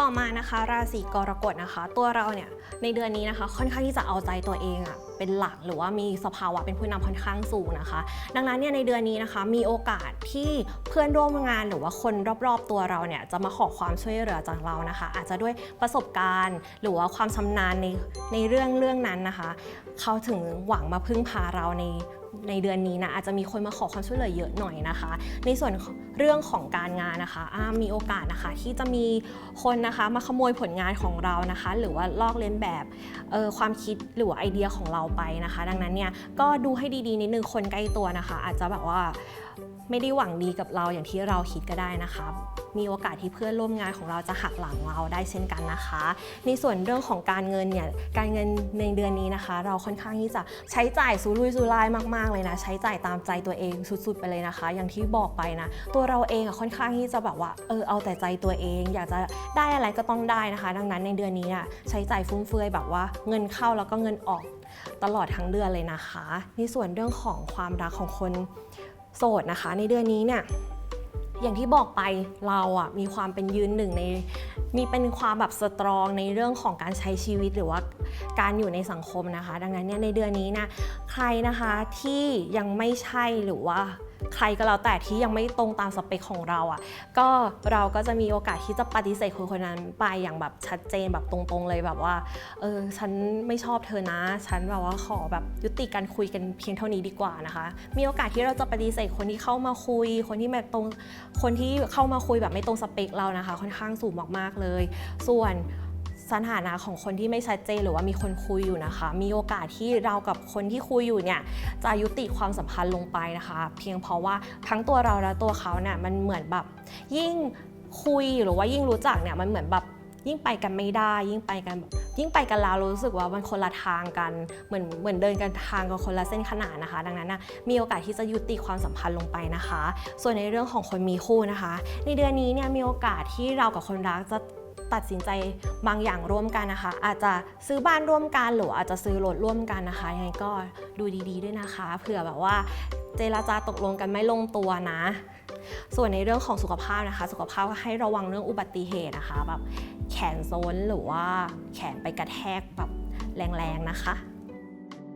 ต่อมานะคะราศีกรกฎนะคะ ตัวเราเนี่ยในเดือนนี้นะคะ ค่อนข้างที่จะเอาใจตัวเองอะเป็นหลักหรือว่ามีสภาวะเป็นผู้นำค่อนข้างสูงนะคะ ดังนั้นเนี่ยในเดือนนี้นะคะ มีโอกาสที่เพื่อนร่วมงานหรือว่าคนรอบๆตัวเราเนี่ยจะมาขอความช่วยเหลือจากเรานะคะ อาจจะด้วยประสบการณ์ หรือว่าความชำนาญในในเรื่องเรื่องนั้นนะคะ เขาถึงหวังมาพึ่งพาเราใน ในเดือนนี้นะอาจจะมีคนมาขอความช่วยเหลือเยอะหน่อยนะคะ ในส่วนเรื่องของการงานนะคะมีโอกาสนะคะที่จะมีคนนะคะมาขโมยผลงานของเรานะคะ หรือว่าลอกเลียนแบบออความคิดหรือว่าไอเดียของเราไปนะคะ ดังนั้นเนี่ยก็ดูให้ดีๆนิดนึงคนใกล้ตัวนะคะ อาจจะแบบว่า ไม่ได้หวังดีกับเราอย่างที่เราคิดก็ได้นะคะ มีโอกาสที่เพื่อนร่วมงานของเราจะหักหลังเราได้เช่นกันนะคะ ในส่วนเรื่องของการเงินเนี่ย การเงินในเดือนนี้นะคะ เราค่อนข้างที่จะใช้จ่ายสุรุ่ยสุร่ายมากๆเลยนะ ใช้จ่ายตามใจตัวเองสุดๆไปเลยนะคะ อย่างที่บอกไปนะ ตัวเราเองอะค่อนข้างที่จะแบบว่า เออ เอาแต่ใจตัวเอง อยากจะได้อะไรก็ต้องได้นะคะ ดังนั้นในเดือนนี้อะใช้จ่ายฟุ่มเฟือยแบบว่าเงินเข้าแล้วก็เงินออกตลอดทั้งเดือนเลยนะคะ ในส่วนเรื่องของความรักของคน โสดนะคะ ในเดือนนี้เนี่ยอย่างที่บอกไปเราอะมีความเป็นยืนหนึ่งในมีเป็นความแบบสตรองในเรื่องของการใช้ชีวิตหรือว่าการอยู่ในสังคมนะคะ ดังนั้นเนี่ยในเดือนนี้นะใครนะคะที่ยังไม่ใช่หรือว่า ใครก็แล้วแต่ที่ยังไม่ตรงตามสเปคของเราอะ่ะก็เราก็จะมีโอกาสที่จะปฏิเสธคนคนนั้นไปอย่างแบบชัดเจนแบบตรงๆเลยแบบว่าเออฉันไม่ชอบเธอนะ ฉันแบบว่าขอแบบยุติการคุยกันเพียงเท่านี้ดีกว่านะคะ มีโอกาสที่เราจะปฏิเสธคนที่เข้ามาคุย คนที่แบบตรงคนที่เข้ามาคุยแบบไม่ตรงสเปคเรานะคะ ค่อนข้างสูงมากๆเลย ส่วน สถานะของคนที่ไม่ชัดเจนหรือว่ามีคนคุยอยู่นะคะ มีโอกาสที่เรากับคนที่คุยอยู่เนี่ยจะยุติความสัมพันธ์ลงไปนะคะ เพียงเพราะว่าทั้งตัวเราและตัวเขาเนี่ยมันเหมือนแบบยิ่งคุยหรือว่ายิ่งรู้จักเนี่ยมันเหมือนแบบยิ่งไปกันไม่ได้ ยิ่งไปกันยิ่งไปกันแล้วรู้สึกว่ามันคนละทางกันเหมือนเหมือนเดินกันทางกับคนละเส้นขนานนะคะ ดังนั้นนะมีโอกาสที่จะยุติความสัมพันธ์ลงไปนะคะ ส่วนในเรื่องของคนมีคู่นะคะ ในเดือนนี้เนี่ยมีโอกาสที่เรากับคนรักจะ ตัดสินใจบางอย่างร่วมกันนะคะ อาจจะซื้อบ้านร่วมกันหรืออาจจะซื้อรถร่วมกันนะคะยังไงก็ดูดีๆด้วยนะคะเผื่อแบบว่าเจรจาตกลงกันไม่ลงตัวนะ ส่วนในเรื่องของสุขภาพนะคะ สุขภาพก็ให้ระวังเรื่องอุบัติเหตุนะคะแบบแขนโซนหรือว่าแขนไปกระแทกแบบแรงๆนะคะ